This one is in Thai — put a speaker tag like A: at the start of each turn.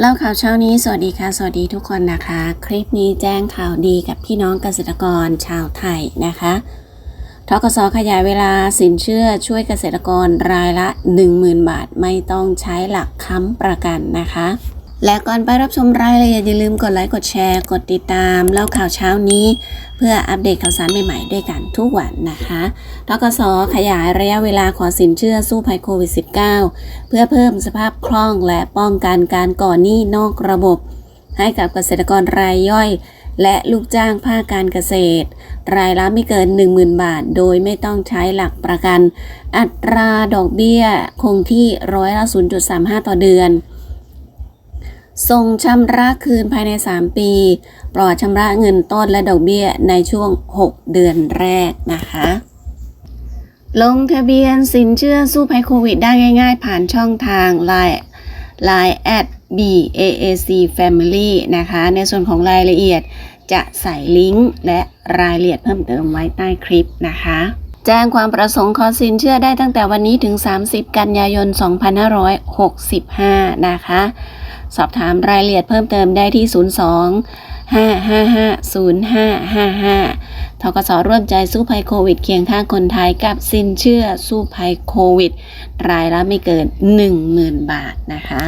A: เล่าข่าวเช้านี้ สวัสดีค่ะ สวัสดีทุกคนนะคะ คลิปนี้แจ้งข่าวดีกับพี่น้องเกษตรกรชาวไทยนะคะทกสขยายเวลาสินเชื่อช่วยเกษตรกรรายละ 10,000 บาท ไม่ต้องใช้หลักค้ำประกันนะคะ และก่อนไปรับชมรายละเอียดอย่าลืมกดไลค์กดแชร์กดติดตามเล่าข่าวเช้านี้ เพื่ออัปเดตข่าวสารใหม่ๆด้วยกันทุกวันนะคะทกสขยายระยะเวลาขอสินเชื่อสู้ภัยโควิด -19 เพื่อเพิ่มสภาพคล่องและป้องกันการก่อหนี้นอกระบบ ให้กับเกษตรกรรายย่อย และลูกจ้างภาคการเกษตร รายละไม่เกิน 10,000 บาท โดยไม่ต้องใช้หลักประกัน อัตราดอกเบี้ยคงที่ร้อยละ0.35 ต่อเดือน ส่งชำระคืนภายใน 3 ปี ปลอดชำระเงินต้นและดอกเบี้ยในช่วง 6 เดือนแรกนะคะ ลงทะเบียนสินเชื่อสู้ภัยโควิดได้ง่าย ๆ ผ่านช่องทาง Line Line at BAAC Family นะคะ ในส่วนของรายละเอียดจะใส่ลิงก์และรายละเอียดเพิ่มเติมไว้ใต้คลิปนะคะ แจ้งความประสงค์ขอสินเชื่อได้ตั้งแต่วันนี้ถึง 30 กันยายน 2565 นะคะ สอบถามรายละเอียดเพิ่มเติมได้ที่ 02 555 0555ทกสร่วมใจสู้ภัยโควิด เคียงข้างคนไทยกับสินเชื่อสู้ภัยโควิด รายละไม่เกิน 10,000 บาทนะคะ